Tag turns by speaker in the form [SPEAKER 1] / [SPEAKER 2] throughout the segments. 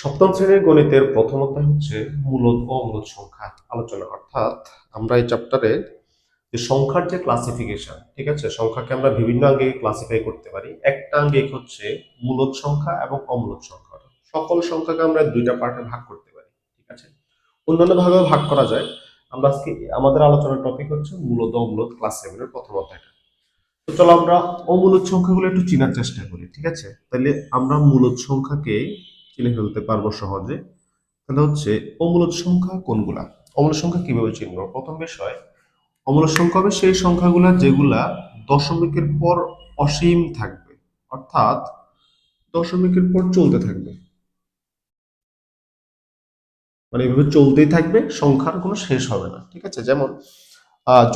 [SPEAKER 1] সপ্তম শ্রেণির গণিতের প্রথম অধ্যায় হচ্ছে মূলদ ও অমূলদ সংখ্যা আলোচনা। অর্থাৎ আমরা এই চ্যাপ্টারে যে সংখ্যার যে ক্লাসিফিকেশন ঠিক আছে? সংখ্যাকে আমরা বিভিন্ন আঙ্গে ক্লাসিফাই করতে পারি। একটা আঙ্গিক হচ্ছে মূলদ সংখ্যা এবং অমূলদ সংখ্যা। সকল সংখ্যাকে আমরা দুইটা পার্টে ভাগ করতে পারি, ঠিক আছে? অন্যান্য ভাবে ভাগ করা যায়। আমরা আজকে আমাদের আলোচনার টপিক হচ্ছে মূলদ ও অমূলদ ক্লাস সেভেনের প্রথম অধ্যায়টা। তো চলো আমরা অমূলদ সংখ্যাগুলো একটু চেনার চেষ্টা করি, ঠিক আছে? তাহলে আমরা মূলদ সংখ্যাকে চিনে ফেলতে পারব সহজে, তাহলে হচ্ছে অমূলদ সংখ্যা কোনগুলা? অমূলদ সংখ্যা কীভাবে চিনবো? প্রথম বিষয়, অমূলদ সংখ্যা হবে সেই সংখ্যাগুলা যেগুলা দশমিকের পর অসীম থাকবে, অর্থাৎ দশমিকের পর চলতে থাকবে। মানে এভাবে চলতেই থাকবে, সংখ্যার কোনো শেষ হবে না, ঠিক আছে? যেমন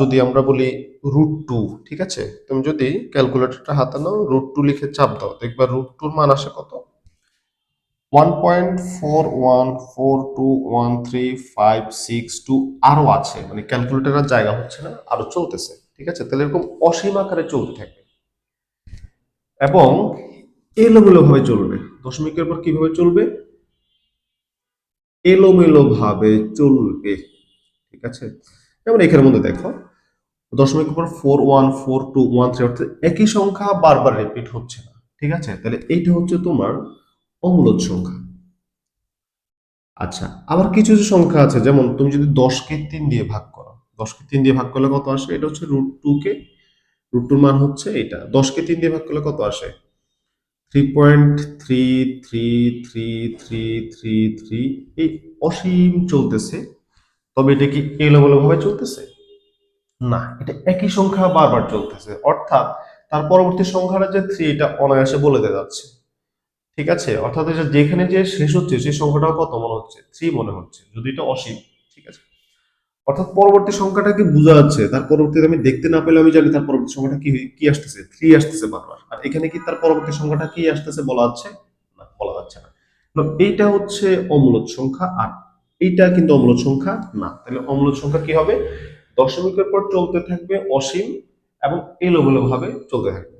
[SPEAKER 1] যদি আমরা বলি রুট টু ঠিক আছে? তুমি যদি ক্যালকুলেটরটা হাতে নাও রুট টু লিখে চাপ দাও, দেখবা রুট টুর মান আসে কত? One point four one four two one three five six two আরও আছে। মানে ক্যালকুলেটরের জায়গা হচ্ছে না, আরও চলতেছে, ঠিক আছে? তাহলে এরকম অসীম আকারে চলতে থাকবে। এবং এলোমেলো ভাবে চলবে। দশমিকের পর কীভাবে চলবে? এলোমেলো ভাবে চলবে, ঠিক আছে? যেমন এখানের মধ্যে দেখো, দশমিকের পর four one four two one three অর্থাৎ একই সংখ্যা বারবার রিপিট হচ্ছে না, ঠিক আছে? তাহলে এইটা হচ্ছে তোমার অমূলদ সংখ্যা। আচ্ছা আবার কিছু কিছু সংখ্যা আছে, যেমন তুমি যদি দশকে তিন দিয়ে ভাগ করো দশকে তিন দিয়ে ভাগ করলে কত আসে? এটা হচ্ছে রুট টু কে রুট টুর মান হচ্ছে এটা। দশকে তিন দিয়ে ভাগ করলে কত আসে? Three point three three three three three three এই অসীম চলতেছে, তবে এটা কি এলোমেলো ভাবে চলতেছে? না, এটা একই সংখ্যা বারবার চলতেছে। অর্থাৎ তার পরবর্তী সংখ্যাটা যে থ্রি এটা অনায়াসে বলে দেওয়া যাচ্ছে। ঠিক আছে? অর্থাৎ এটা যেখানে যে শেষ হচ্ছে, সেই সংখ্যাটাও কত মনে হচ্ছে? থ্রি মনে হচ্ছে। যদি এটা অসীম, ঠিক আছে? অর্থাৎ পরবর্তী সংখ্যাটাকে বোঝা যাচ্ছে? তার পরবর্তীতে আমি দেখতে না পেলে আমি জানি তার পরবর্তী সংখ্যাটা কি কি আসতেছে? থ্রি আসতেছে বারবার। আর এখানে কি তার পরবর্তী সংখ্যাটা কি আসতেছে বলা যাচ্ছে? না, বলা যাচ্ছে না। এইটা হচ্ছে অমূলদ সংখ্যা আর এইটা কিন্তু অমূলদ সংখ্যা না। তাহলে অমূলদ সংখ্যা কি হবে? দশমিকের পর চলতে থাকবে অসীম এবং এলোমেলো ভাবে চলতে থাকবে।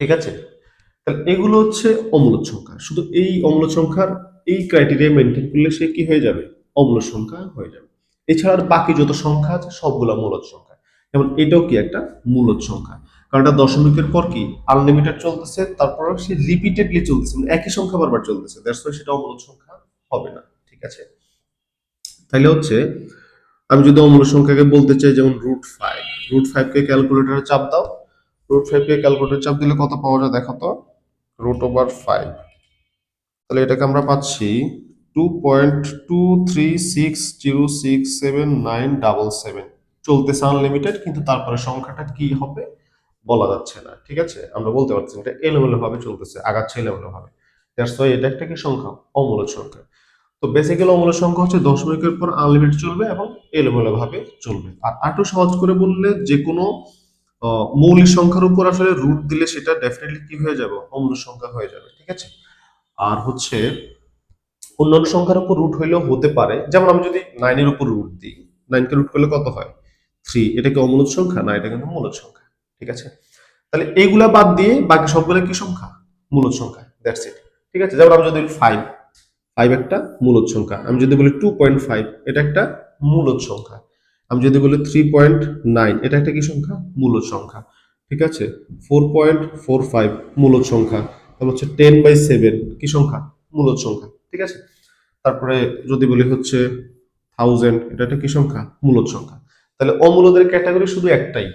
[SPEAKER 1] ঠিক আছে? তাহলে এগুলো হচ্ছে অমূলদ সংখ্যা শুধু এই অমূলদ সংখ্যার এই ক্রাইটেরিয়া মেনটেন করলে সে কি হয়ে যাবে? অমূলদ সংখ্যা হয়ে যাবে। এছাড়া বাকি যত সংখ্যা আছে, সবগুলো মূলদ সংখ্যা। যেমন এটাও কি একটা মূলদ সংখ্যা? কারণ এটা দশমিকের পর কি আনলিমিটেড চলতেছে, তারপর সে রিপিটেডলি চলতেছে মানে একই সংখ্যা বারবার চলতেছে। দ্যাটস ওয়াই সেটা অমূলদ সংখ্যা হবে না, ঠিক আছে? তাহলে হচ্ছে, আমি যদি অমূলদ সংখ্যাকে বলতে চাই, যেমন রুট ফাইভ রুট ফাইভকে ক্যালকুলেটরে চাপ দাও। রুট ফাইভকে ক্যালকুলেটরে চাপ দিলে কত পাওয়া যায় দেখো তো? রুট ওভার ফাইভ তাহলে এটাকে আমরা পাচ্ছি two point two three six zero six seven nine double seven চলতেছে আনলিমিটেড কিন্তু তারপরে সংখ্যাটা কি হবে বলা যাচ্ছে না, ঠিক আছে? আমরা বলতে পারছি এটা এলোমেলো ভাবে চলতেছে, আগাচ্ছে এলোমেলো ভাবে দ্যাটস ওয়াই এটা একটা কি সংখ্যা? অমূলদ সংখ্যা। তো বেসিক্যালি অমূলদ সংখ্যা হচ্ছে দশমিকের পর আনলিমিটেড চলবে এবং এলোমেলো ভাবে চলবে। আর আরেকটু সহজ করে বললে যে কোনো মৌলিক সংখ্যার উপর আসলে রুট দিলে সেটা ডেফিনেটলি কি হয়ে যাবে? অমূলদ সংখ্যা হয়ে যাবে, ঠিক আছে? আর হচ্ছে, অন্যান্য সংখ্যার উপর রুট হইলেও হতে পারে। যেমন আমি যদি নাইনের উপর রুট দিই নাইনকে রুট করলে কত হয়? থ্রি এটা কি অমূলদ সংখ্যা? না, এটা কিন্তু মূলদ সংখ্যা, ঠিক আছে? তাহলে এইগুলা বাদ দিয়ে বাকি সবগুলো কি সংখ্যা? মূলদ সংখ্যা দ্যাটস ইট ঠিক আছে? যেমন আমি যদি ফাইভ ফাইভ একটা মূলদ সংখ্যা। আমি যদি বলি টু পয়েন্ট ফাইভ এটা একটা মূলদ সংখ্যা। আমি যদি বলি থ্রি পয়েন্ট নাইন এটা একটা কি সংখ্যা? মূলদ সংখ্যা। ঠিক আছে? ফোর পয়েন্ট ফোর ফাইভ মূলদ সংখ্যা। তারপর হচ্ছে টেন বাই সেভেন কি সংখ্যা? মূলদ সংখ্যা। ঠিক আছে? তারপরে যদি বলি হচ্ছে থাউজেন্ড এটা একটা কি সংখ্যা? মূলদ সংখ্যা। তাহলে অমূলদের ক্যাটাগরি শুধু একটাই।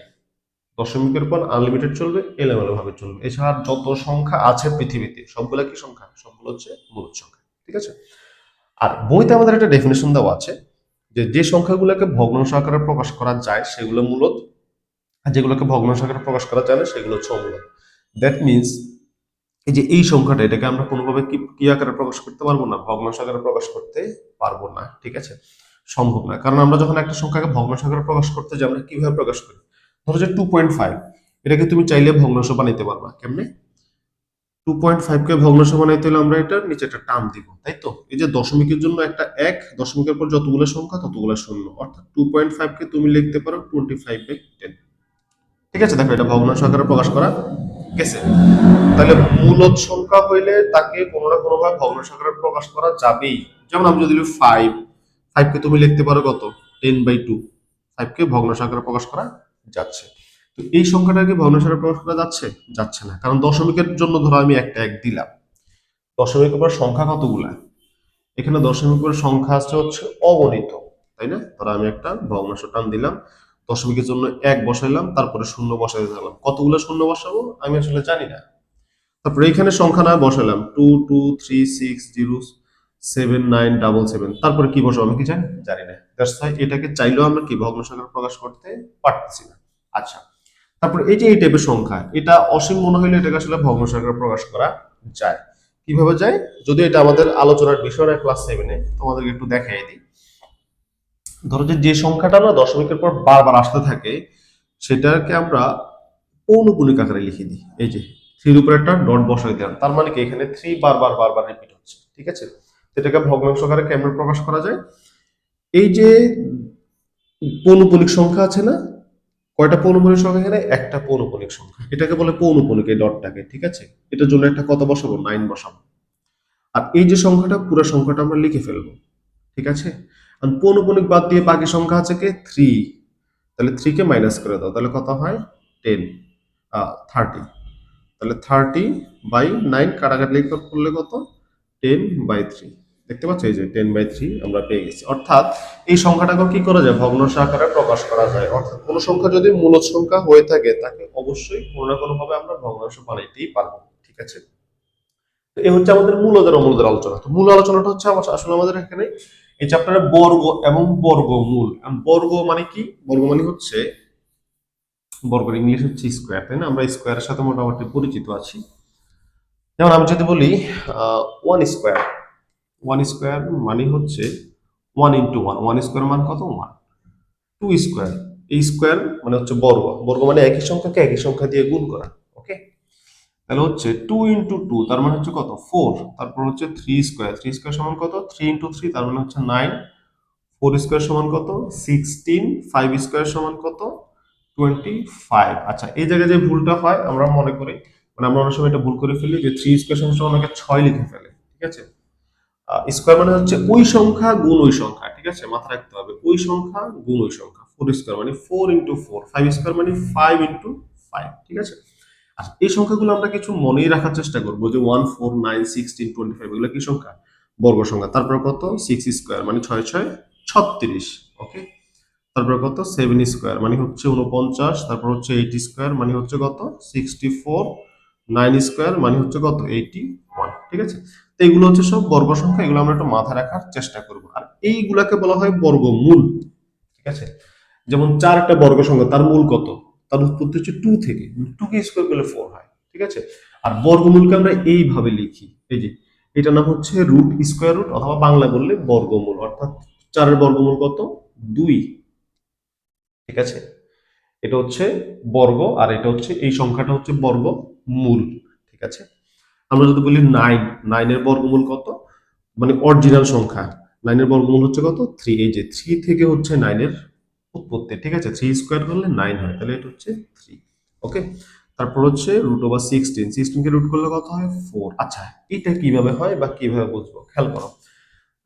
[SPEAKER 1] দশমিকের পর আনলিমিটেড চলবে, এলোমেলো ভাবে চলবে। এছাড়া যত সংখ্যা আছে পৃথিবীতে, সবগুলো কি সংখ্যা? সবগুলো হচ্ছে মূলদ সংখ্যা। ঠিক আছে? আর বইতে আমাদের একটা ডেফিনেশন দেওয়া আছে। যে যে সংখ্যাগুলোকে ভগ্নাংশ আকারে প্রকাশ করা যায়, সেগুলো মূলত, যেগুলোকে ভগ্নাংশ আকারে প্রকাশ করা যায় না, সেগুলো হচ্ছে অমূলদ দ্যাট মিনস এই যে, এই সংখ্যাটা, এটাকে আমরা কোনোভাবে কি কি আকারে প্রকাশ করতে পারব না? ভগ্নাংশ আকারে প্রকাশ করতে পারব না, ঠিক আছে? সম্ভব না। কারণ আমরা যখন একটা সংখ্যাকে ভগ্নাংশ আকারে প্রকাশ করতে যাই, আমরা কীভাবে প্রকাশ করি? ধরো যে টু পয়েন্ট ফাইভ এটাকে তুমি চাইলে ভগ্নাংশ বানাইতে পারবা। কেমনে? টু পয়েন্ট ফাইভ কে ভগ্নাংশ বানাইতে হলে আমরা এটা নিচে একটা টার্ম দিব, তাই তো? এই যে দশমিকের জন্য একটা এক, দশমিকের পর যতগুলো সংখ্যা ততগুলো শূন্য, অর্থাৎ টু পয়েন্ট ফাইভ কে তুমি লিখতে পারো টোয়েন্টি ফাইভ বাই টেন ঠিক আছে? দেখো এটা ভগ্নাংশ আকারে প্রকাশ করা গেছে। তাহলে মূলদ সংখ্যা হইলে তাকে কোনো না কোনো ভাবে ভগ্ন সংখ্যায় প্রকাশ করা যাবেই। যেমন আমি যদি ফাইভ ফাইভকে তুমি লিখতে পারো কত? টেন বাই টু ফাইভকে ভগ্ন সংখ্যায় প্রকাশ করা যাচ্ছে। এই সংখ্যাটাকে ভগ্ন সংখ্যায় প্রকাশ করা যাচ্ছে? যাচ্ছে না। কারণ দশমিকের জন্য ধরো আমি একটা এক দিলাম। দশমিকের উপর সংখ্যা কতগুলা? এখানে দশমিকের উপর সংখ্যা আছে হচ্ছে অগণিত, তাই না? ধরো আমি একটা ভগ্নাংশ টান দিলাম, দশমিকের জন্য এক বসাইলাম, তারপরে শূন্য বসাই দিলাম কতগুলো শূন্য বসাবো? আমি আসলে জানি না। তারপরে এখানে সংখ্যা না বসালাম two two, three, six, zero, seven, nine, double seven. তারপরে কি বসাবো আমি কি জানি? জানি না। এটাকে চাইলেও আমরা কি ভগ্ন সংখ্যা প্রকাশ করতে পারতেছি না। আচ্ছা তারপর এই যে এই টাইপের সংখ্যা, এটা অসীম মনে হলে এটাকে আসলে ভগ্ন সংখ্যা প্রকাশ করা যায়। কীভাবে যায়? যদি এটা আমাদের আলোচনার বিষয় ক্লাস সেভেনে তোমাদেরকে একটু দেখাই দিই। ধরো যে যে সংখ্যাটা না দশমিকের পর বারবার আসতে থাকে, সেটাকে আমরা পৌনপুনিক আকারে লিখে দিই। এই যে থ্রির উপরে একটা ডট বসাই দিলাম, তার মানে কি? এখানে থ্রি বারবার বারবার রিপিট হচ্ছে, ঠিক আছে? এটাকে ভগ্নাংশ আকারে কেমন প্রকাশ করা যায়? এই যে পৌনপুনিক সংখ্যা আছে না কয়টা পৌনপুনিক সংখ্যা এখানে? একটা পৌনপুনিক সংখ্যা। এটাকে বলে পৌনপুনিক এই ডটটাকে, ঠিক আছে? এটার জন্য একটা কত বসাবো? নাইন বসাবো। আর এই যে সংখ্যাটা, পুরো সংখ্যাটা আমরা লিখে ফেলব, ঠিক আছে? আর পৌনপুনিক বাদ দিয়ে বাকি সংখ্যা আছে কে? থ্রি তাহলে থ্রি কে মাইনাস করে দাও, তাহলে কত হয়? টেন থার্টি তাহলে থার্টি বাই নাইন কাটাকাটি করলে কত? টেন বাই থ্রি দেখতে পাচ্ছ এই যে টেন বাই থ্রি আমরা পেয়ে গেছি। অর্থাৎ এই সংখ্যাটাকে কি করা যায়? ভগ্নাংশ আকারে প্রকাশ করা যায়। অর্থাৎ কোনো সংখ্যা যদি মূলদ সংখ্যা হয়ে থাকে, তাকে অবশ্যই কোনো না কোনো ভাবে আমরা ভগ্নাংশ বানাইতেই পারব। ঠিক আছে? তো এই হচ্ছে আমাদের মূলদের অমূলদের আলোচনা। তো মূল আলোচনাটা হচ্ছে আমার আসলে আমাদের এখানে এই চ্যাপ্টারে বর্গ এবং বর্গমূল। এখন বর্গ মানে কি? বর্গ মানে হচ্ছে, বর্গের ইংলিশ হচ্ছে স্কোয়ার তাই না? আমরা স্কোয়ারের সাথে মোটামুটি পরিচিত আছি। যেমন আমি যদি বলি ওয়ান স্কোয়ার ওয়ান স্কোয়ার মানে হচ্ছে one into one. One square মান কত? ওয়ান। Two square. এই স্কোয়ার মানে হচ্ছে বর্গ। বর্গ মানে একই সংখ্যাকে একই সংখ্যা দিয়ে গুণ করা, ওকে? তাহলে হচ্ছে টু ইন্টু টু, তার মানে হচ্ছে কত? ফোর। তারপর হচ্ছে থ্রি স্কোয়ার। থ্রি স্কোয়ার সমান কত? থ্রি ইন্টু থ্রি, তার মানে হচ্ছে নাইন। ফোর স্কোয়ার সমান কত? সিক্সটিন। ফাইভ স্কোয়ার সমান কত? Twenty five. আচ্ছা এই জায়গায় যে ভুলটা হয়, আমরা মনে করি মানে আমরা অনেক সময় এটা ভুল করে ফেলি যে থ্রি স্কোয়ার সমান অনেকে ছয় লিখে ফেলে, ঠিক আছে? স্কোয়ার মানে হচ্ছে ওই সংখ্যা গুণ ওই সংখ্যা, ঠিক আছে? মাথায় রাখতে হবে, ওই সংখ্যা গুণ ওই সংখ্যা ফোর স্কোয়ার মানে four into four five square মানে ফাইভ ইন্টু ফাইভ ঠিক আছে? আচ্ছা এই সংখ্যাগুলো আমরা কিছু মনেই রাখার চেষ্টা করব যে one four nine sixteen twenty five এগুলো কি সংখ্যা? বর্গ সংখ্যা। তারপর কত? সিক্স স্কোয়ার মানে ছয় ছয়, ছত্রিশ ওকে তারপর কত? সেভেন স্কোয়ার মানে হচ্ছে উনপঞ্চাশ তারপর হচ্ছে এইট স্কোয়ার মানে হচ্ছে কত? সিক্সটি ফোর নাইন স্কোয়ার মানে হচ্ছে কত? এইটি ওয়ান ঠিক আছে? তো এগুলো হচ্ছে সব বর্গ সংখ্যা, এগুলো আমরা একটু মাথায় রাখার চেষ্টা করব। আর এইগুলাকে বলা হয় বর্গমূল, ঠিক আছে? যেমন চার একটা বর্গ সংখ্যা, তার মূল কত? তার উৎপত্তি হচ্ছে টু থেকে টু কে স্কোয়ার করলে ফোর হয়, ঠিক আছে? আর বর্গমূলকে আমরা এইভাবে লিখি, এই যে এটা নাম হচ্ছে রুট স্কোয়ার রুট অথবা বাংলা বললে বর্গমূল, অর্থাৎ চারের বর্গমূল কত? দুই, ঠিক আছে? এটা হচ্ছে বর্গ, আর এটা হচ্ছে, এই সংখ্যাটা হচ্ছে বর্গ মূল ঠিক আছে? আমরা যদি বলি নাইন নাইনের বর্গমূল কত? মানে অরিজিনাল সংখ্যা। নাইনের বর্গমূল হচ্ছে কত? থ্রি এই যে থ্রি থেকে হচ্ছে নাইনের উৎপত্তি, ঠিক আছে? থ্রি স্কোয়ার করলে নাইন হয়, তাহলে এটা হচ্ছে থ্রি ওকে তারপর হচ্ছে রুট ওভার সিক্সটিন সিক্সটিনকে রুট করলে কত হয়? ফোর আচ্ছা এটা কীভাবে হয় বা কীভাবে বুঝব? খেয়াল করো।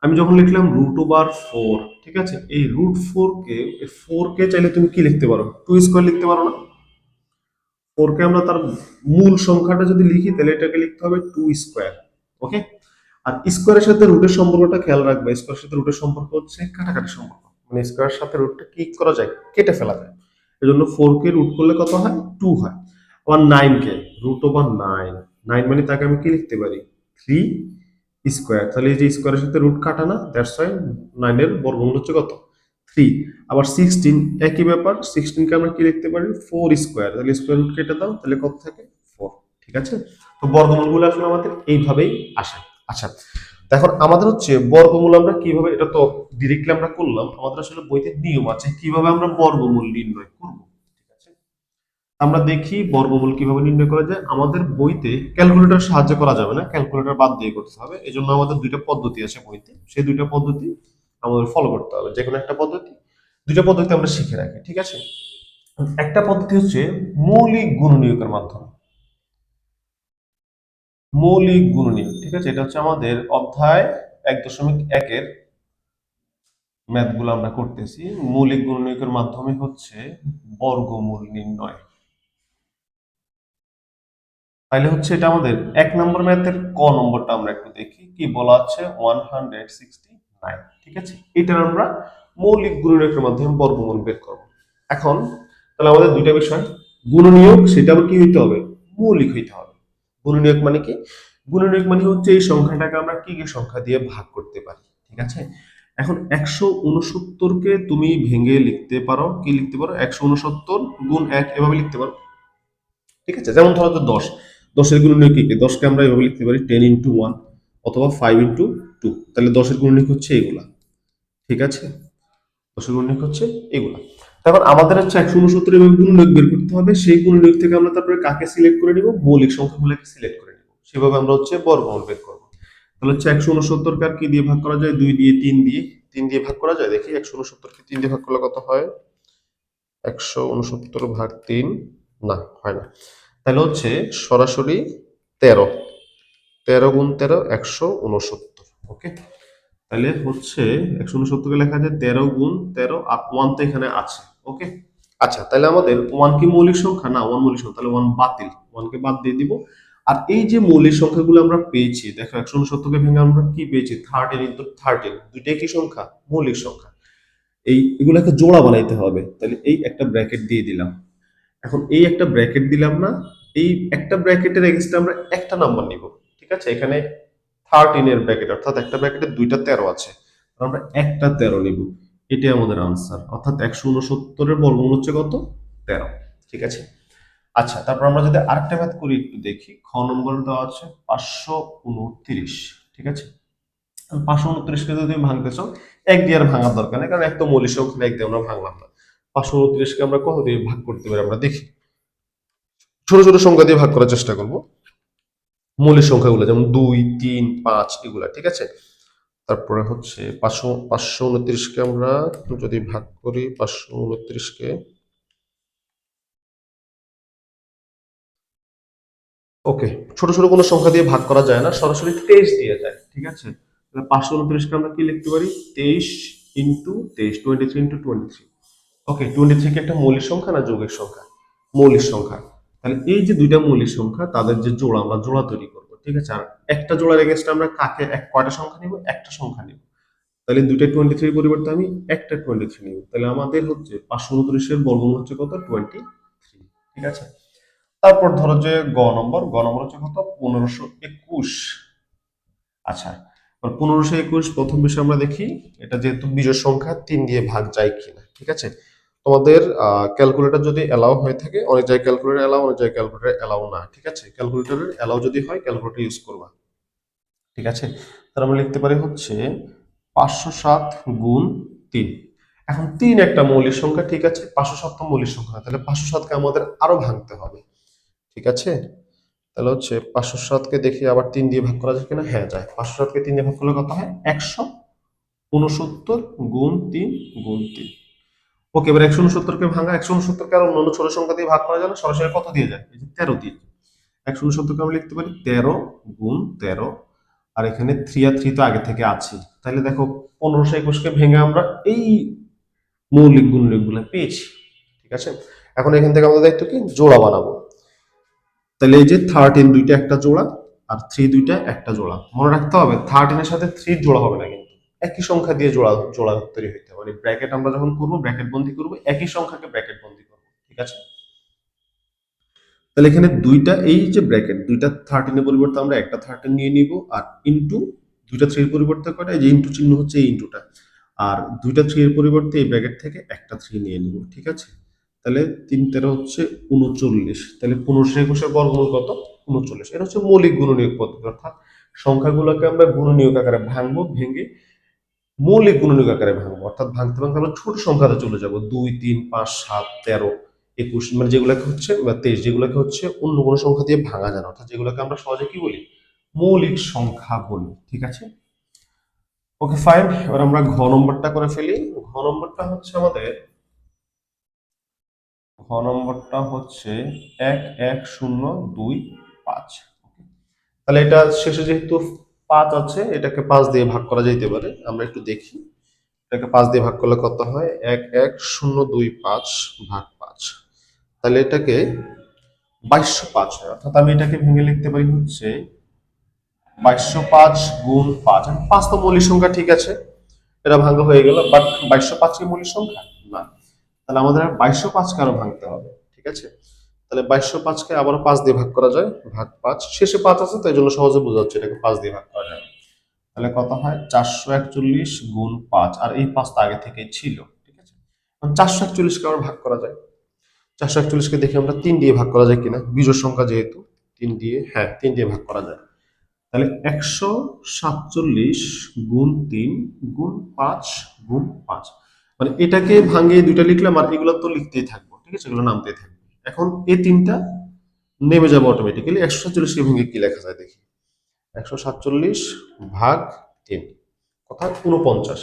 [SPEAKER 1] আমি যখন লিখলাম রুট ওভার ফোর ঠিক আছে? এই রুট ফোর কে ফোর কে চাইলে তুমি কি লিখতে পারো? টু স্কোয়ার লিখতে পারো না? ফোর কে আমরা তার মূল সংখ্যাটা যদি লিখি, তাহলে এটাকে লিখতে হবে টু স্কোয়ার ওকে আর স্কোয়ারের সাথে রুটের সম্পর্কটা খেয়াল রাখবে। স্কোয়ারের সাথে রুটের সম্পর্ক হচ্ছে কাটাকাটি সম্পর্ক। মানে স্কোয়ারের সাথে রুটটা কি করা যায়? কেটে ফেলা যায়। এই জন্য ফোর কে রুট করলে কত হয়? টু হয়। আবার নাইন কে রুট ওভার নাইন নাইন মানে তাকে আমি কি লিখতে পারি? থ্রি স্কোয়ার তাহলে এই যে স্কোয়ারের সাথে রুট কাটা না দ্যাটস ওয়াই নাইনের বর্গমূল হচ্ছে কত? থ্রি আবার সিক্সটিন একই ব্যাপার সিক্সটিনকে আমরা কি লিখতে পারি? ফোর স্কোয়ার তাহলে স্কোয়ার রুট কেটে দাও, তাহলে কত থাকে? ফোর ঠিক আছে? তো বর্গমূলগুলো আসলে আমাদের এইভাবেই আসে। আচ্ছা এখন আমাদের হচ্ছে বর্গমূল আমরা কীভাবে, এটা তো ডিরেক্টলি আমরা করলাম, আমাদের আসলে বইতে নিয়ম আছে কীভাবে আমরা বর্গমূল নির্ণয় করব, ঠিক আছে? আমরা দেখি বর্গমূল কীভাবে নির্ণয় করা যায়। আমাদের বইতে ক্যালকুলেটর সাহায্য করা যাবে না ক্যালকুলেটর বাদ দিয়ে করতে হবে। এই জন্য আমাদের দুইটা পদ্ধতি আছে বইতে, সেই দুইটা পদ্ধতি আমাদের ফলো করতে হবে যে কোনো একটা পদ্ধতি। দুইটা পদ্ধতি আমরা শিখে রাখি, ঠিক আছে? একটা পদ্ধতি হচ্ছে মৌলিক গুণ নিয়োগের মাধ্যমে। মৌলিক গুণনীয়ক, ঠিক আছে? এটা হচ্ছে আমাদের অধ্যায় এক দশমিক একের ম্যাথগুলো আমরা করতেছি। মৌলিক গুণনীয়কের মাধ্যমে হচ্ছে বর্গমূল নির্ণয়। তাহলে হচ্ছে এটা আমাদের এক নম্বর ম্যাথের ক নম্বরটা আমরা একটু দেখি। কি বলা আছে? ওয়ান হান্ড্রেড সিক্সটি নাইন ঠিক আছে? এটার আমরা মৌলিক গুণনীয়কের মাধ্যমে, বর্গমূল বের করব। এখন, তাহলে আমাদের দুইটা বিষয় গুণনীয়ক সেটা কি হইতে হবে? মৌলিক হইতে হবে। গুণনীয়ক মানে কি? গুণনীয়ক মানে হচ্ছে এই সংখ্যাটাকে আমরা কি কি সংখ্যা দিয়ে ভাগ করতে পারি, ঠিক আছে? এখন একশো উনসত্তরকে তুমি ভেঙে লিখতে পারো। কি লিখতে পারো? একশো উনসত্তর গুণ এক, এভাবে লিখতে পারো। ঠিক আছে? যেমন ধরো যে দশ। দশের গুণনীয়ক কি কি? দশকে আমরা এভাবে লিখতে পারি, টেন ইন্টু ওয়ান অথবা ফাইভ ইন্টু টু তাহলে দশের গুণনীয়ক হচ্ছে এগুলা। ঠিক আছে? দশের গুণনীয়ক হচ্ছে এগুলা। তারপর আমাদের হচ্ছে একশো উনসত্তর এবং গুণনীয়ক বের করতে হবে, সেই গুণনীয়ক থেকে আমরা তারপরে কাকে সিলেক্ট করে নিব? মৌলিক সংখ্যাগুলোকে সিলেক্ট করে নিব। সেভাবে আমরা হচ্ছে বর্গমূল বের করব। তাহলে হচ্ছে একশো উনসত্তর কার কি দিয়ে ভাগ করা যায়? দুই দিয়ে তিন দিয়ে তিন দিয়ে ভাগ করা যায়? দেখি একশো উনসত্তরকে তিন দিয়ে ভাগ করলে কত হয়? একশো উনসত্তর ভাগ তিন, না, হয় না। তাহলে হচ্ছে সরাসরি তেরো। তেরো গুণ তেরো, একশো উনসত্তর। ওকে তাহলে হচ্ছে একশো উনসত্তরকে লেখা যায় তেরো গুণ তেরো, আর ওয়ান তো এখানে আছে ওকে আচ্ছা তাহলে আমাদের ওয়ান কি মৌলিক সংখ্যা? না ওয়ান মৌলিক সংখ্যা, তাহলে ওয়ান বাতিল ওয়ানকে বাদ দিয়ে দিব। আর এই যে মৌলিক সংখ্যাগুলো আমরা পেয়েছি, দেখো একশো উনসত্তরকে ভেঙে আমরা কি পেয়েছি? থার্টিন ইন্টু থার্টিন দুইটাই কি সংখ্যা? মৌলিক সংখ্যা। এই, এগুলোকে জোড়া বানাইতে হবে। তাহলে এই একটা ব্র্যাকেট দিয়ে দিলাম। এখন এই একটা ব্র্যাকেট দিলাম না, এই একটা ব্র্যাকেটের এগেনস্টে আমরা একটা নাম্বার নিব, ঠিক আছে? এখানে থার্টিন এর ব্র্যাকেট অর্থাৎ একটা ব্র্যাকেটে দুইটা তেরো আছে। আমরা একটা তেরো নিব। এটাই আমাদের আনসার অর্থাৎ একশো উনসত্তরের বর্গমূল হচ্ছে কত? তেরো। ঠিক আছে? আচ্ছা তারপর আমরা যদি আরেকটা ম্যাথ করি, একটু দেখি। খ নম্বর দেওয়া আছে পাঁচশো উনত্রিশ। ঠিক আছে? পাঁচশো উনত্রিশকে যদি তুমি ভাঙতে চাও, এক দিয়ে আর ভাঙার দরকার নেই, কারণ এক তো মৌলিক সংখ্যা, এক দিয়ে আমরা ভাঙলাম না। পাঁচশো উনত্রিশকে আমরা কত দিয়ে ভাগ করতে পারি? আমরা দেখি। ছোট ছোট সংখ্যা দিয়ে ভাগ করার চেষ্টা করব। মৌলিক সংখ্যাগুলো, যেমন দুই, তিন, পাঁচ এগুলা, ঠিক আছে? তারপরে হচ্ছে পাঁচশো পাঁচশো উনত্রিশকে আমরা যদি ভাগ করি, পাঁচশো উনত্রিশকে ওকে, ছোট ছোট কোনো সংখ্যা দিয়ে ভাগ করা যায় না, সরাসরি তেইশ দিয়ে যায়, ঠিক আছে? পাঁচশো উনত্রিশকে আমরা কি লিখতে পারি? তেইশ ইন্টু তেইশ, twenty three into twenty three. Okay, twenty three কি একটা মৌলিক সংখ্যা না যৌগিক সংখ্যা? মৌলিক সংখ্যা। তাহলে এই যে দুইটা মৌলিক সংখ্যা, তাদের যে জোড়া, আমরা জোড়া তৈরি করব, ঠিক আছে? আর একটা জোড়ার এগেনস্টে আমরা কাকে, এক, কয়টা সংখ্যা নিব? একটা সংখ্যা নিব। তাহলে দুইটা টোয়েন্টি থ্রির পরিবর্তে আমি একটা টোয়েন্টি থ্রি নিব। তাহলে আমাদের হচ্ছে পাঁচশো উনত্রিশের বর্গমূল হচ্ছে কত? টোয়েন্টি থ্রি ঠিক আছে? তারপর ধরো যে গ নম্বর গ নম্বর হচ্ছে কত? পনেরোশো একুশ। আচ্ছা পনেরোশো একুশ প্রথম বিষয় আমরা দেখি, এটা যেহেতু বিজয় সংখ্যা, তিন দিয়ে ভাগ যায় কিনা, ঠিক আছে? তোমাদের ক্যালকুলেটর যদি অ্যালাউ হয়ে থাকে, অনেক জায়গায় ক্যালকুলেটর অ্যালাউ অনেক জায়গায় ক্যালকুলেটর অ্যালাউ না, ঠিক আছে? ক্যালকুলেটরের অ্যালাউ যদি হয় ক্যালকুলেটর ইউজ করবা, ঠিক আছে? তাহলে আমরা লিখতে পারি হচ্ছে পাঁচশো সাত গুণ তিন। এখন তিন একটা মৌলিক সংখ্যা, ঠিক আছে? পাঁচশো সাত তো মৌলিক সংখ্যা তাহলে পাঁচশো সাতকে আমাদের আরও ভাঙতে হবে, ঠিক আছে? তাহলে হচ্ছে পাঁচশো সাতকে দেখি আবার তিন দিয়ে ভাগ করা যায় কিনা? হ্যাঁ যায়। পাঁচশো সাতকে তিন দিয়ে ভাগ করলে কত হয়? একশো উনসত্তর গুণ তিন গুণ তিন। ওকে, এবার একশো উনসত্তরকে ভাঙা, একশো উনসত্তরকে আর অন্য ছোট সংখ্যা দিয়ে ভাগ করা যায় না, সরাসরি কত দিয়ে যায়? এই যে তেরো দিয়ে একশো উনসত্তরকে আমরা লিখতে পারি তেরো গুণ তেরো, আর এখানে থ্রি আর থ্রি তো আগে থেকে আছে। তাহলে দেখো, পনেরোশো একুশকে ভেঙে আমরা এই মৌলিক গুণলিকগুলো পেয়েছি, ঠিক আছে? এখন এখান থেকে আমাদের দায়িত্ব কি? জোড়া বানাবো। তাহলে এই যে থার্টিন দুইটা একটা জোড়া, আর থ্রি দুইটা একটা জোড়া। মনে রাখতে হবে থার্টিনের সাথে থ্রির জোড়া হবে না কিন্তু। একই সংখ্যা দিয়ে জোড়া জোড়া তৈরি হইতে হবে মানে ব্র্যাকেট আমরা যখন করব ব্র্যাকেট বন্দি করব, একই সংখ্যাকে ব্র্যাকেট বন্দি করব, ঠিক আছে? তাহলে এখানে দুইটা, এই যে ব্র্যাকেট দুইটা থার্টিনের পরিবর্তে আমরা একটা থার্টিন নিয়ে নিব, আর ইন্টু দুইটা থ্রির পরিবর্তে কটা এই যে ইন্টু চিহ্ন হচ্ছে এই ইন্টুটা আর দুইটা থ্রি এর পরিবর্তে এই ব্র্যাকেট থেকে একটা থ্রি নিয়ে নিব, ঠিক আছে? তাহলে তিন তেরো হচ্ছে উনচল্লিশ, তাহলে পনেরোশো একুশের বর্গমূল কত? উনচল্লিশ। এটা হচ্ছে মৌলিক গুণনীয়ক পদ্ধতি, অর্থাৎ সংখ্যাগুলোকে আমরা গুণনীয়ক আকারে ভাঙবো, ভেঙে মৌলিক গুণনীয়ক আকারে ভাঙবো। অর্থাৎ ভাঙতে ভাঙতে আমরা ছোট সংখ্যাতে চলে যাব। দুই, তিন, পাঁচ, সাত, তেরো, একুশ মানে যেগুলোকে হচ্ছে, বা তেইশ, যেগুলোকে হচ্ছে অন্য কোনো সংখ্যা দিয়ে ভাঙা যায় না। অর্থাৎ যেগুলোকে আমরা সহজে কি বলি? মৌলিক সংখ্যা বলি। ঠিক আছে? ওকে ফাইন এবার আমরা ঘ নম্বরটা করে ফেলি। ঘ নম্বরটা হচ্ছে আমাদের, ঘ নম্বরটা হচ্ছে এক এক, শূন্য, দুই, পাঁচ। তাহলে এটা শেষে যেহেতু পাঁচ আছে, এটাকে পাঁচ দিয়ে ভাগ করা যাইতে পারে। আমরা একটু দেখি, এটাকে পাঁচ দিয়ে ভাগ করলে কত হয়? এক এক, শূন্য, দুই, পাঁচ, ভাগ পাঁচ। তাহলে এটাকে বাইশশো পাঁচ হয়। অর্থাৎ আমি এটাকে ভেঙে লিখতে পারি হচ্ছে বাইশশো পাঁচ গুণ পাঁচ। পাঁচ তো মৌলিক সংখ্যা ঠিক আছে, এটা ভাঙ্গা হয়ে গেল, বাট বাইশশো পাঁচ কি মৌলিক সংখ্যা? না। তাহলে আমাদের বাইশশো পাঁচকে আরও ভাঙতে হবে? ঠিক আছে? তাহলে বাইশশো পাঁচকে আবার পাঁচ দিয়ে ভাগ করা যায়, ভাগ পাঁচ। শেষে পাঁচ আছে, তাই জন্য সহজে বোঝা যাচ্ছে এটাকে পাঁচ দিয়ে ভাগ করা যায়। তাহলে কত হয়? চারশো একচল্লিশ গুণ পাঁচ। আর এই পাঁচটা আগে থেকে ছিল, ঠিক আছে? চারশো একচল্লিশকে আবার ভাগ করা যায়। চারশো একচল্লিশকে দেখি আমরা তিন দিয়ে ভাগ করা যায় কিনা বিজোড় সংখ্যা যেহেতু, তিন দিয়ে হ্যাঁ তিন দিয়ে ভাগ করা যায়। তাহলে একশো সাতচল্লিশ গুণ তিন গুণ পাঁচ গুণ পাঁচ। মানে এটাকে ভাঙিয়ে দুইটা লিখলাম, আর এগুলো তো লিখতেই থাকব, ঠিক আছে? এগুলো নামতেই থাকবে। এখন এই তিনটা নেমে যাবে অটোমেটিক্যালি একশো সাতচল্লিশকে ভেঙে কি লেখা যায় দেখি। একশো সাতচল্লিশ ভাগ তিন অর্থাৎ উনপঞ্চাশ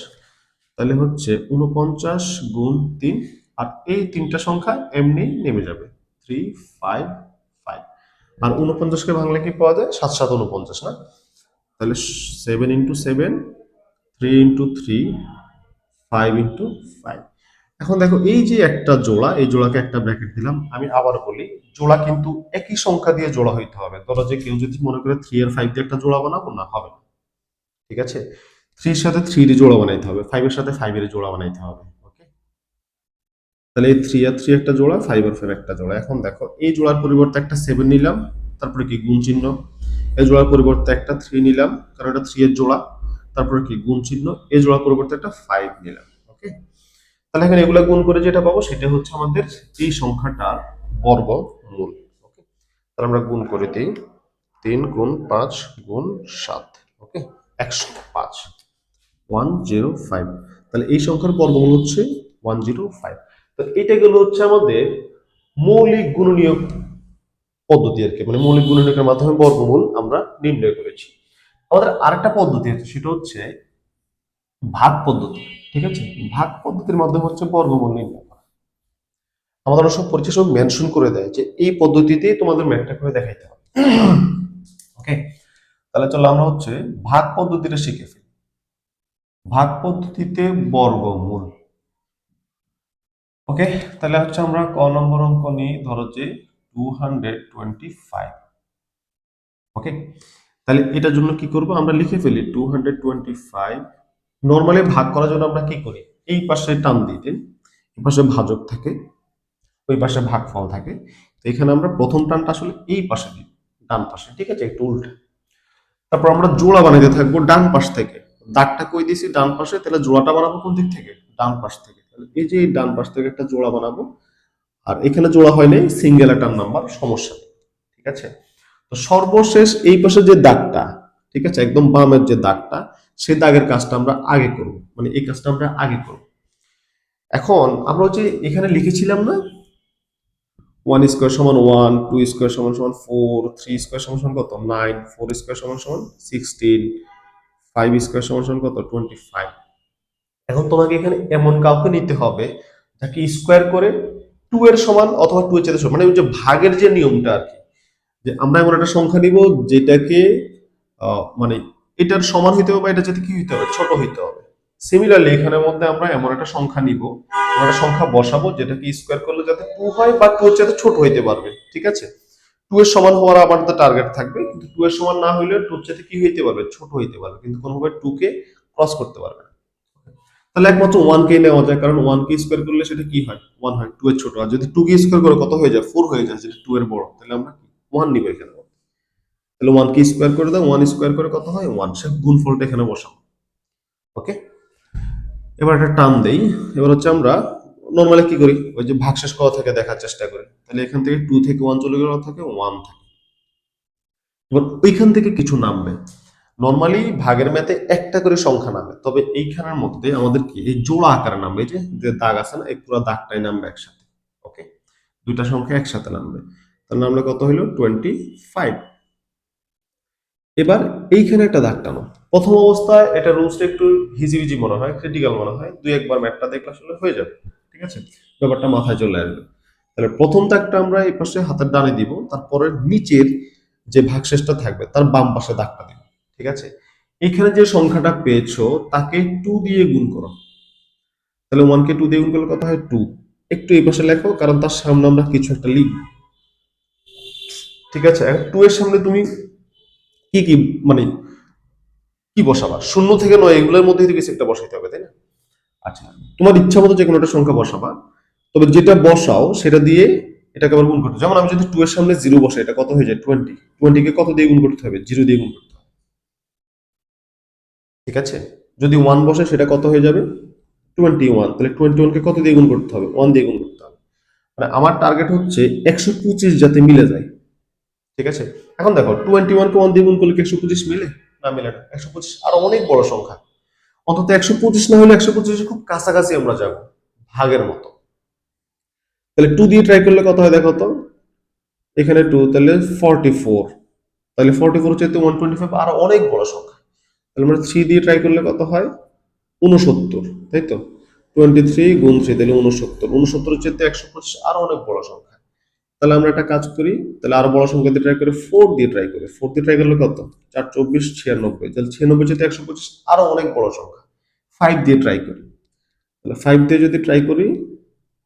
[SPEAKER 1] তাহলে হচ্ছে উনপঞ্চাশ গুণ তিন, আর এই তিনটা সংখ্যা এমনি নেমে যাবে থ্রি ফাইভ ফাইভ আর উনপঞ্চাশকে ভাঙলে কি পাওয়া যায়? সাত সাত উনপঞ্চাশ না? তাহলে seven into seven three into three five into five এখন দেখো, এই যে একটা জোড়া, এই জোড়াকে একটা ব্র্যাকেট দিলাম। আমি আবার বলি, জোড়া কিন্তু একই সংখ্যা দিয়ে জোড়া হইতে হবে। ধরো যে কেউ যদি মনে করে থ্রি আর ফাইভ দিয়ে একটা জোড়া বানাবো, না, হবে না। ঠিক আছে? থ্রির সাথে থ্রি এর জোড়া বানাইতে হবে ফাইভ এর সাথে ফাইভ এর জোড়া বানাইতে হবে ওকে তাহলে এই থ্রি আর থ্রি একটা জোড়া ফাইভ আর ফাইভ একটা জোড়া। এখন দেখো, এই জোড়ার পরিবর্তে একটা সেভেন নিলাম, তারপরে কি গুণ চিহ্ন? এই জোড়ার পরিবর্তে একটা থ্রি নিলাম, কারণ এটা থ্রি এর জোড়া। তারপরে কি গুণ চিহ্ন? এই জোড়ার পরিবর্তে একটা ফাইভ নিলাম ওকে তাহলে এখানে এগুলা গুণ করে যেটা পাবো সেটা হচ্ছে আমাদের এই সংখ্যাটার বর্গমূল ওকে তাহলে আমরা গুণ করে দিই তিন গুণ পাঁচ গুণ সাত ওকে একশো পাঁচ। ওয়ান জিরো ফাইভ তাহলে এই সংখ্যার বর্গমূল হচ্ছে ওয়ান জিরো ফাইভ তো এটা গেল হচ্ছে আমাদের মৌলিক গুণনীয়ক পদ্ধতি আর কি। মানে মৌলিক গুণনীয়কের মাধ্যমে বর্গমূল আমরা নির্ণয় করেছি। আমাদের আরেকটা পদ্ধতি আছে, সেটা হচ্ছে ভাগ পদ্ধতি, ঠিক আছে? ভাগ পদ্ধতির মাধ্যমে হচ্ছে বর্গমূল নির্ণয় করা। আমাদের সব পরিচয় সব মেনশন করে দেয় যে এই পদ্ধতিতেই তোমাদের ম্যাথটা করে দেখাইতে হবে। ওকে তাহলে চলো আমরা হচ্ছে ভাগ পদ্ধতিটা শিখে ফেলি। ভাগ পদ্ধতিতে বর্গমূল। ওকে তাহলে হচ্ছে আমরা ক নম্বর অঙ্ক নিই, ধরো যে two hundred twenty five okay তাহলে এটার জন্য কি করব? আমরা লিখে ফেলি two hundred twenty five normally ভাগ করার জন্য আমরা কি করি? এই পাশে টান দিতে এই পাশে ভাজক থাকে, ওই পাশে ভাগ ভাগফল থাকে। তো এখানে আমরা প্রথম টানটা আসলে এই পাশে দিই, ডান পাশে, ঠিক আছে? একটু উল্টা। তারপর আমরা জোড়া বানাইতে থাকব ডান পাশ থেকে। দাগটা কই দিছি? ডান পাশে, তাহলে জোড়াটা বানাবো কোন দিক থেকে? ডান পাশ থেকে। তাহলে এই যে ডান পাশ থেকে একটা জোড়া বানাবো, আর এখানে জোড়া হয় নাই সিঙ্গেল একটা নাম্বার, সমস্যা ঠিক আছে? তো সর্বশেষ এই পাশে যে দাগটা ঠিক আছে? একদম বামের যে দাগটা, সেই দাগের কাজটা আমরা আগে করব। মানে এই কাজটা আমরা আগে করব। এখন আমরা হচ্ছে এখানে লিখেছিলাম না ওয়ান স্কোয়ার সমান ওয়ান টু স্কোয়ার সমান সমান ফোর থ্রি স্কোয়ার সমান সমান কত? নাইন ফোর স্কোয়ার সমান সমান সিক্সটিন ফাইভ স্কোয়ার সমান সমান কত? টোয়েন্টি ফাইভ এখন তোমাকে এখানে এমন কাউকে নিতে হবে যাকে স্কোয়ার করে টু এর সমান অথবা টু এর চেয়ে সমান। মানে ওই যে ভাগের যে নিয়মটা আর কি, যে আমরা এমন একটা সংখ্যা নিব যেটাকে মানে এটার সমান হইতে হবে বা এটা যাতে কি হইতে হবে? ছোট হইতে হবে। সিমিলারলি এখানের মধ্যে আমরা এমন একটা সংখ্যা নিব। একটা সংখ্যা বসাবো, যেটাকে স্কোয়ার করলে যাতে টু হয় বা টু যাতে ছোট হইতে পারবে, ঠিক আছে? টু এর সমান হওয়ার আমাদের টার্গেট থাকবে, কিন্তু টু এর সমান না হইলে টু যাতে কি হইতে পারবে? ছোট হইতে পারবে, কিন্তু কোনোভাবে টু কে ক্রস করতে পারবে না। তাহলে একমাত্র ওয়ান কে নেওয়া যায়, কারণ ওয়ান কে স্কোয়ার করলে সেটা কি হয়? ওয়ান হয় টু এর ছোট। আর যদি টু কে স্কোয়ার করে, কত হয়ে যায়? ফোর হয়ে যায় যেটা টু এর বড়। তাহলে আমরা ওয়ান নিব এখানে তাহলে ওয়ান কে স্কোয়ার করে দাও ওয়ান স্কোয়ার করে কত হয়? ওয়ান সে গুণফলটা এখানে বসাবো ওকে এবার একটা টার্ম দেই। এবার হচ্ছে আমরা নর্মালি কি করি? ওই যে ভাগশেষ করা থেকে দেখার চেষ্টা করি। তাহলে এখান থেকে টু থেকে ওয়ান চলে গেলে থাকে ওয়ান থাকে। এবার ওইখান থেকে কিছু নামবে। নর্মালি ভাগের ম্যাথে একটা করে সংখ্যা নামে তবে এইখানের মধ্যে আমাদের কি? এই জোড়া আকারে নামবে যে যে দাগ আছে না, এই পুরো দাগটাই নামবে একসাথে। ওকে দুইটা সংখ্যা একসাথে নামবে। তাহলে নামলে কত হলো টোয়েন্টি ফাইভ এবার এইখানে একটা দাগ টানো প্রথম অবস্থায় এটা রুলসটা একটু হিজিবিজি মনে হয় ক্রিটিক্যাল মনে হয়। দুই একবার ম্যাপটা দেখলে আসলে হয়ে যাবে, ঠিক আছে? ব্যাপারটা মাথায় চলে আসবে। তাহলে প্রথম দাগটা আমরা এই পাশে হাতের ডানে দিব, তারপরে নিচের যে ভাগশেষটা থাকবে, তার বাম পাশে দাগটা দিবে, ঠিক আছে? এখানে যে সংখ্যাটা পেয়েছ, তাকে টু দিয়ে গুণ করো। তাহলে ওয়ানকে টু দিয়ে গুণ করলে কত হয়? টু একটু এই পাশে লেখো, কারণ তার সামনে আমরা কিছু একটা লিখব, ঠিক আছে? টু এর সামনে তুমি কি কি মানে কি বসাবা? শূন্য থেকে নয়, এগুলোর মধ্যে থেকে একটা বসাইতে হবে, তাই না? আচ্ছা তোমার ইচ্ছা মতো যে কোনো একটা সংখ্যা বসাবা, তবে যেটা বসাও সেটা দিয়ে এটাকে আবার গুণ করতে যেমন আমি যদি টু এর সামনে জিরো বসাই, এটা কত হয়ে যায়? টোয়েন্টি টোয়েন্টিকে কত দিয়ে গুণ করতে হবে? জিরো দিয়ে গুণ করতে হবে। ঠিক আছে? যদি ওয়ান বসে, সেটা কত হয়ে যাবে? টোয়েন্টি ওয়ান তাহলে টোয়েন্টি ওয়ানকে কত দিয়ে গুণ করতে হবে? ওয়ান দিয়ে গুণ করতে হবে। মানে আমার টার্গেট হচ্ছে একশো পঁচিশ যাতে মিলে যায়। ঠিক আছে? এখন দেখো টোয়েন্টি ওয়ানকে ওয়ান দিয়ে গুণ করলে কি একশো পঁচিশ মিলে? না মিলে না, একশো পঁচিশ, আরও অনেক বড় সংখ্যা। অন্তত একশো পঁচিশ না হলে একশো পঁচিশের খুব কাছাকাছি আমরা যাব, ভাগের মতো। তাহলে টু দিয়ে ট্রাই করলে কত হয় দেখো তো? এখানে টু তাহলে ফর্টি ফোর তাহলে ফর্টি ফোর চাইতে ওয়ান টোয়েন্টি ফাইভ আরও অনেক বড় সংখ্যা। তাহলে আমরা থ্রি দিয়ে ট্রাই করলে কত হয়? উনসত্তর তাই তো? টোয়েন্টি থ্রি গুণ থ্রি তাহলে উনসত্তর উনসত্তর চাইতে একশো পঁচিশ আরও অনেক বড় সংখ্যা। তাহলে আমরা একটা কাজ করি, তাহলে আরও বড় সংখ্যা দিয়ে ট্রাই করি ফোর দিয়ে ট্রাই করি। ফোর দিয়ে ট্রাই করলে কত? চার, চব্বিশ, ছিয়ানব্বই। তাহলে ছিয়ানব্বই চাইতে একশো পঁচিশ, আরও অনেক বড় সংখ্যা। ফাইভ দিয়ে ট্রাই করি। তাহলে ফাইভ দিয়ে যদি ট্রাই করি,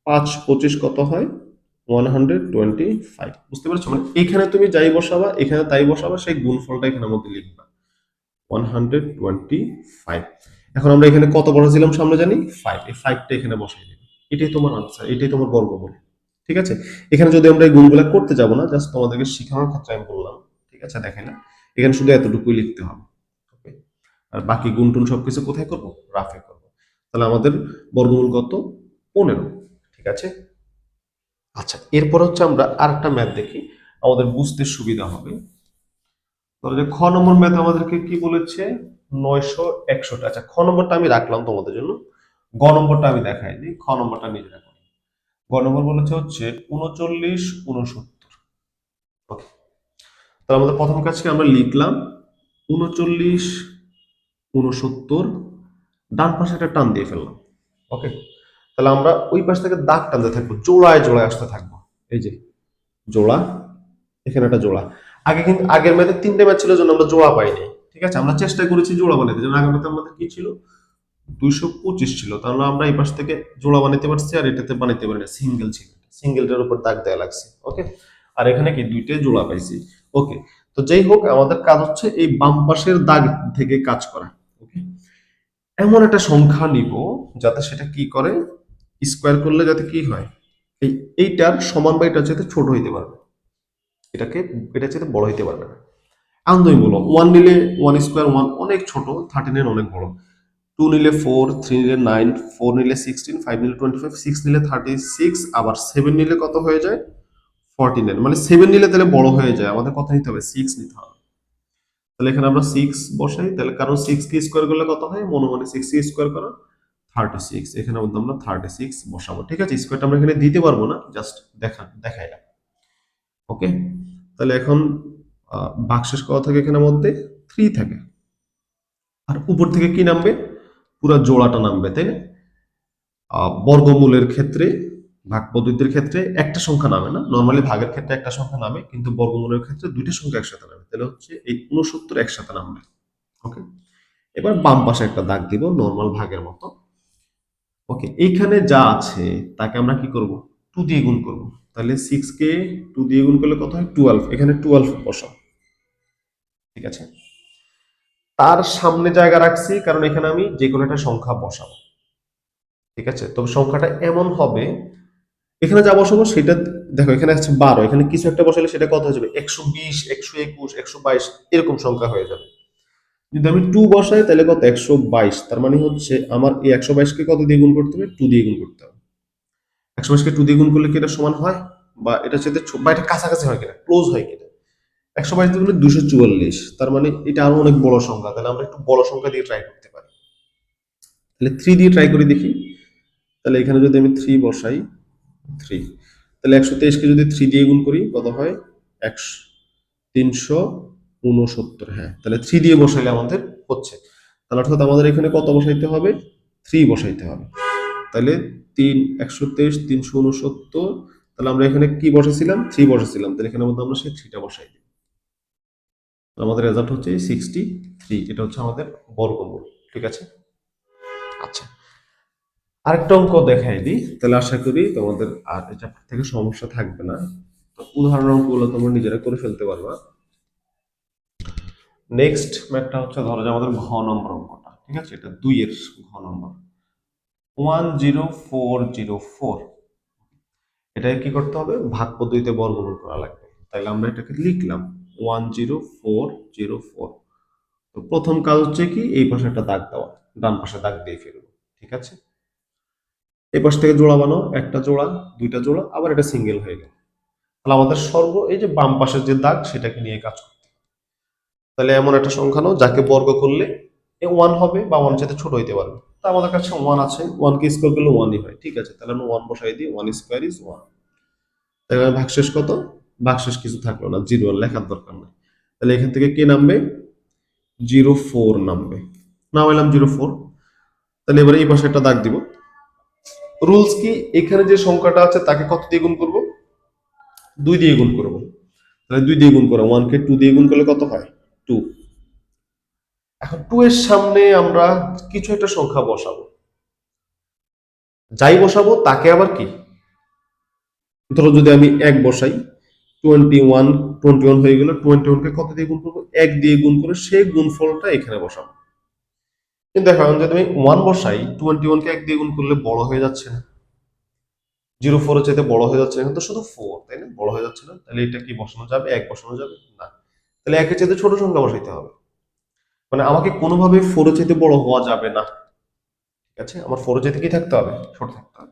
[SPEAKER 1] পাঁচ, পঁচিশ কত হয়? ওয়ান হান্ড্রেড টোয়েন্টি ফাইভ বুঝতে পারছ? মানে এখানে তুমি যাই বসাবা, এখানে তাই বসাবা, সেই গুণফলটা এখানের মধ্যে লিখবা। ওয়ান হান্ড্রেড টোয়েন্টি ফাইভ এখন আমরা এখানে কত বসাছিলাম সামনে জানি? ফাইভ এই ফাইভটা এখানে বসাই দেবে এটাই তোমার আনসার এটাই তোমার গর্ব বর্গমূল ঠিক আছে? এখানে যদি আমরা এই গুণগুলা করতে যাব না জাস্ট তোমাদেরকে শেখানোর ক্ষেত্রে আমি বললাম, ঠিক আছে? দেখে না এখানে শুধু এতটুকুই লিখতে হবে ওকে আর বাকি গুণ টুন সব কিছু কোথায় করব? রাফে করব। তাহলে আমাদের বর্গমূল কত? পনেরো, ঠিক আছে? আচ্ছা এরপর হচ্ছে আমরা আরেকটা ম্যাথ দেখি, আমাদের বুঝতে সুবিধা হবে। ধরো যে খ নম্বর ম্যাথ আমাদেরকে কি বলেছে? নয়শো একষট্টি। আচ্ছা খ নম্বরটা আমি রাখলাম তোমাদের জন্য, গ নম্বরটা আমি দেখাই দিই খ নম্বরটা নিজে রাখো। গ নম্বর বলেছে হচ্ছে উনচল্লিশ, উনসত্তর। ওকে তাহলে আমাদের প্রথম কাজকে আমরা লিখলাম উনচল্লিশ, উনসত্তর, ডান পাশে একটা টান দিয়ে ফেললাম। ওকে তাহলে আমরা ওই পাশ থেকে দাগ টানতে থাকব, জোড়ায় জোড়ায় আসতে থাকব। এই যে, জোড়া, এখানে একটা জোড়া। আগে কিন্তু, আগের ম্যাচে তিনটে ম্যাচ ছিল জন্য আমরা জোড়া পাইনি। ঠিক আছে? আমরা চেষ্টা করেছি জোড়া বানাতে যেন আগের ম্যাচে আমাদের কি ছিল? দুইশো পঁচিশ ছিল। তাহলে আমরা এই পাশ থেকে জোড়া বানাতে পারছি আর এটাতে বানাতে পারি না। সিঙ্গেল ছিল। সিঙ্গেলটার উপর দাগ দেওয়া লাগছে। ওকে আর এখানে কি দুইটাই জোড়া পাইছি। ওকে তো যাই হোক, আমাদের কাজ হচ্ছে এই বাম পাশের দাগ থেকে কাজ করা। ওকে এমন একটা সংখ্যা নিব যাতে সেটা কি করে? স্কোয়ার করলে যাতে কি হয়? এই এইটার সমান বা এটার চাইতে ছোট হইতে পারবে। এটাকে এটা চাইতে বড় হইতে পারবে না। আনন্দই বলো ওয়ান নিলে ওয়ান স্কোয়ার ওয়ান অনেক ছোট থার্টিনের অনেক বড়। টু নিলে ফোর থ্রি নিলে নাইন ফোর নিলে সিক্সটিন ফাইভ নিলে টোয়েন্টি ফাইভ সিক্স নিলে থার্টি সিক্স আবার সেভেন নিলে কত হয়ে যায়? ফর্টি নাইন মানে সেভেন নিলে তাহলে বড় হয়ে যায়। আমাদের কত নিতে হবে সিক্স নিতে হবে। তাহলে এখানে আমরা সিক্স বসাই। তাহলে কারণ সিক্স কে স্কোয়ার করলে কত হয়? মনে মনে সিক্স কে স্কোয়ার করো থার্টি সিক্স এখানে মধ্যে আমরা থার্টি সিক্স বসাবো। ঠিক আছে? স্কোয়ারটা আমরা এখানে দিতে পারব না। জাস্ট দেখা, দেখাই না। ওকে তাহলে এখন বাক্সেস কত থাকে এখানের মধ্যে? থ্রি থাকে। আর উপর থেকে কি নামবে? পুরো জোড়াটা নামবে, তাই না? বর্গমূলের ক্ষেত্রে ভাগ পদ্ধতির ক্ষেত্রে একটা সংখ্যা নামে না। নর্মালি ভাগের ক্ষেত্রে একটা সংখ্যা নামে, কিন্তু বর্গমূলের ক্ষেত্রে দুইটা সংখ্যা একসাথে নামে। তাহলে হচ্ছে এই উনসত্তর একসাথে নামবে। ওকে এবার বাম পাশে একটা দাগ দিব নর্মাল ভাগের মতো। ওকে এইখানে যা আছে, তাকে আমরা কি করব? টু দিয়ে গুণ করব। তাহলে সিক্স কে টু দিয়ে গুণ করলে কত হয়? টুয়েলভ এখানে টুয়েলভ বসাও। ঠিক আছে? তার সামনে জায়গা রাখছি, কারণ এখানে আমি যে কোনো একটা সংখ্যা বসাবো। ঠিক আছে? তবে সংখ্যাটা এমন হবে, এখানে যা বসাবো সেটা, দেখো, এখানে আছে বারো, এখানে কিছু একটা বসালে সেটা কত হয়ে যাবে? একশো বিশ, একশো একুশ, একশো বাইশ, এরকম সংখ্যা হয়ে যাবে। যদি আমি টু বসাই, তাহলে কত? একশো বাইশ। তার মানে হচ্ছে আমার এই একশো বাইশকে কত দিয়ে গুণ করতে হবে? টু দিয়ে গুণ করতে হবে। একশো বাইশকে টু দিয়ে গুণ করলে কি এটা সমান হয়? বা এটা সাথে বা এটা কাছাকাছি হয় কিনা? ক্লোজ হয় কিনা? একশো বাইশ দিয়ে গুণলে দুশো চুয়াল্লিশ। তার মানে এটা আরও অনেক বড় সংখ্যা। তাহলে আমরা একটু বড় সংখ্যা দিয়ে ট্রাই করতে পারি। তাহলে থ্রি দিয়ে ট্রাই করে দেখি। তাহলে এখানে যদি আমি থ্রি বসাই থ্রি তাহলে একশো তেইশকে যদি থ্রি দিয়ে গুণ করি, কত হয়? একশো। তিনশো উনসত্তর হ্যাঁ। তাহলে থ্রি দিয়ে বসাইলে আমাদের হচ্ছে। তাহলে অর্থাৎ আমাদের এখানে কত বসাইতে হবে? থ্রি বসাইতে হবে। তাহলে তিন, একশো তেইশ, তিনশো উনসত্তর। তাহলে আমরা এখানে কি বসেছিলাম থ্রি বসেছিলাম তাহলে এখানে মধ্যে আমরা সেই থ্রিটা বসাই দিই। আমাদের রেজাল্ট হচ্ছে সিক্সটি থ্রি এটা হচ্ছে আমাদের বর্গমূল, ঠিক আছে? আচ্ছা আরেকটা অঙ্ক দেখাই দিই, তাহলে আশা করি তোমাদের আর এই চ্যাপ্টার থেকে সমস্যা থাকবে না। উদাহরণ অঙ্কগুলো তোমরা নিজেরা করে ফেলতে পারবা। নেক্সট ম্যাথটা হচ্ছে ধরো যে আমাদের ঘ নম্বর অঙ্কটা, ঠিক আছে? এটা দুইয়ের ঘ নম্বর। One zero four zero four এটাকে কি করতে হবে? ভাগ পদ্ধতিতে বর্গমূল করা লাগবে। তাহলে আমরা এটাকে লিখলাম। One zero four zero four তো প্রথম কাজ হচ্ছে কি, এই পাশে একটা দাগ দেওয়া, ডান পাশে দাগ দিয়ে ফেলব, ঠিক আছে? এই পাশ থেকে জোড়া বানাও, একটা জোড়া, দুইটা জোড়া, আবার এটা সিঙ্গেল হয়ে গেল। তাহলে আমাদের সর্ব, এই যে বাম পাশের যে দাগ, সেটাকে নিয়ে কাজ করতে তাহলে এমন একটা সংখ্যা নাও, যাকে বর্গ করলে এ ওয়ান হবে, বা ওয়ান চাইতে ছোট হইতে পারবে। তা আমাদের কাছে ওয়ান আছে ওয়ানকে স্কোয়ার করলে ওয়ানই হয়, ঠিক আছে? তাহলে আমরা ওয়ান বসাই দিই ওয়ান স্কোয়ার ইজ ওয়ান তাহলে ভাগশেষ কত? ভাগশেষ কিছু থাকল না, জিরো লেখার দরকার নাই। তাহলে এখান থেকে কে নামবে? জিরো ফোর নামবে। নামাইলাম জিরো ফোর। তাহলে এবারে এই পাশে একটা দাগ দিব। রুলস কি? এখানে যে সংখ্যাটা আছে তাকে কত দিয়ে গুণ করব? দুই দিয়ে গুণ করব। তাহলে দুই দিয়ে গুণ করো ওয়ান কে টু দিয়ে গুণ করলে কত হয়? টু এখন টু এর সামনে আমরা কিছু একটা সংখ্যা বসাবো। যাই বসাবো তাকে আবার কি? ধরো যদি আমি এক বসাই টোয়েন্টি ওয়ান টোয়েন্টি ওয়ান হয়ে গেল টোয়েন্টি ওয়ানকে কত দিয়ে গুণ করব? এক দিয়ে গুণ করে সেই গুণফলটা এখানে বসাবো। কিন্তু দেখো যদি আমি ওয়ান বসাই টোয়েন্টি ওয়ানকে এক দিয়ে গুণ করলে বড় হয়ে যাচ্ছে না। জিরো ফোর চাইতে বড় হয়ে যাচ্ছে এখন তো শুধু ফোর তাই না? বড় হয়ে যাচ্ছে না। তাহলে এটা কি বসানো যাবে? এক বসানো যাবে? না। তাহলে একের চাইতে ছোট সংখ্যা বসাইতে হবে। মানে আমাকে কোনোভাবে ফোরের চাইতে বড় হওয়া যাবে না। ঠিক আছে? আমার ফোরের চাইতে কি থাকতে হবে? ছোট থাকতে হবে।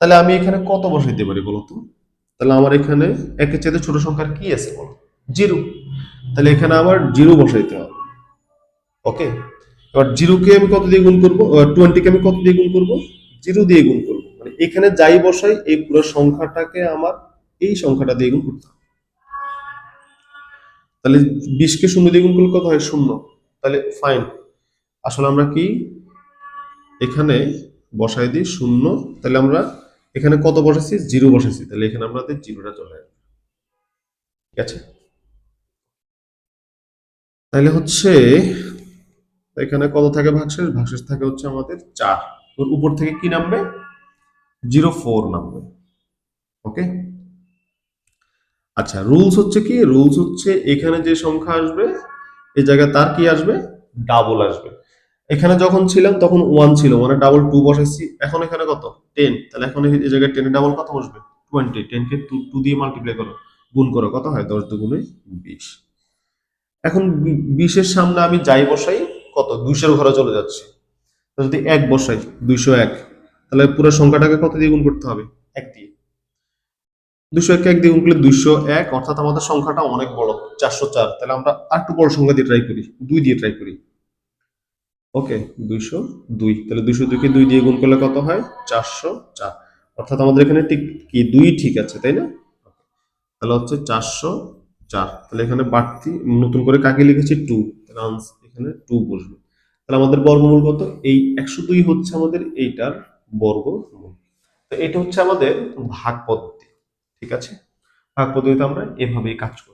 [SPEAKER 1] তাহলে আমি এখানে কত বসাইতে পারি বলো তো? তাহলে আমার এখানে একের চাইতে ছোট সংখ্যার কি আছে বলো? জিরো। তাহলে এখানে আমার জিরো বসাইতে হবে। ওকে এবার জিরোকে আমি কত দিয়ে গুণ করব? টোয়েন্টিকে আমি কত দিয়ে গুণ করব? জিরো দিয়ে গুণ করব। মানে এখানে যাই বসাই, এই পুরো সংখ্যাটাকে আমার এই সংখ্যাটা দিয়ে গুণ করতে হবে। তাহলে বিশকে শূন্য দিয়ে গুণ করলে কত হয়? শূন্য। তাহলে ফাইন আসলে আমরা কি এখানে বসাই দিই শূন্য। তাহলে আমরা এখানে কত বসাইছি জিরো বসাইছি তাহলে এখানে আমাদের জিরোটা চলে আসবে। ঠিক আছে? তাহলে হচ্ছে, এখানে কত থাকে ভাগশেষ? ভাগশেষ থাকে হচ্ছে আমাদের চার। ওর উপর থেকে কি নামবে? জিরো ফোর নামবে। ওকে? আচ্ছা রুলস হচ্ছে কি? রুলস হচ্ছে এখানে যে সংখ্যা আসবে এই জায়গায় তার কি আসবে? ডাবল আসবে। এখানে যখন ছিলাম তখন ওয়ান ছিল মানে ডাবল টু বসাইছি এখন এখানে কত? টেন তাহলে এখন এই জায়গায় টেনে ডাবল কত বসবে? টোয়েন্টি টেনকে টু টু দিয়ে মাল্টিপ্লাই করো, গুণ করো, কত হয়? দশ দুগুণে বিশ। এখন বিশের সামনে আমি যাই বসাই, কত? দুইশোর ঘরে চলে যাচ্ছে। যদি এক বসাই, দুইশো এক, তাহলে পুরো সংখ্যাটাকে কত দিয়ে গুণ করতে হবে? এক দিয়ে। দুইশো এক এক দিয়ে গুণ করলে দুইশো এক, অর্থাৎ আমাদের সংখ্যাটা অনেক বড়, চারশো চার। তাহলে আমরা আর একটু বড় সংখ্যা দিয়ে ট্রাই করি, দুই দিয়ে ট্রাই করি। ওকে দুইশো দুই। তাহলে দুইশো দুইকে দুই দিয়ে গুণ করলে কত হয়? চারশো চার। অর্থাৎ আমাদের এখানে ঠিক কি? দুই ঠিক আছে, তাই না? তাহলে হচ্ছে চারশো চার। তাহলে এখানে বাড়তি, নতুন করে কাকে লিখেছি? টু। এখানে টু বসবে। তাহলে আমাদের বর্গমূল কত? এই একশো দুই হচ্ছে আমাদের এইটার বর্গমূল। তো এটা হচ্ছে আমাদের ভাগ পদ্ধতি ঠিক আছে? ভাগ পদ্ধতিতে আমরা এভাবেই কাজ করি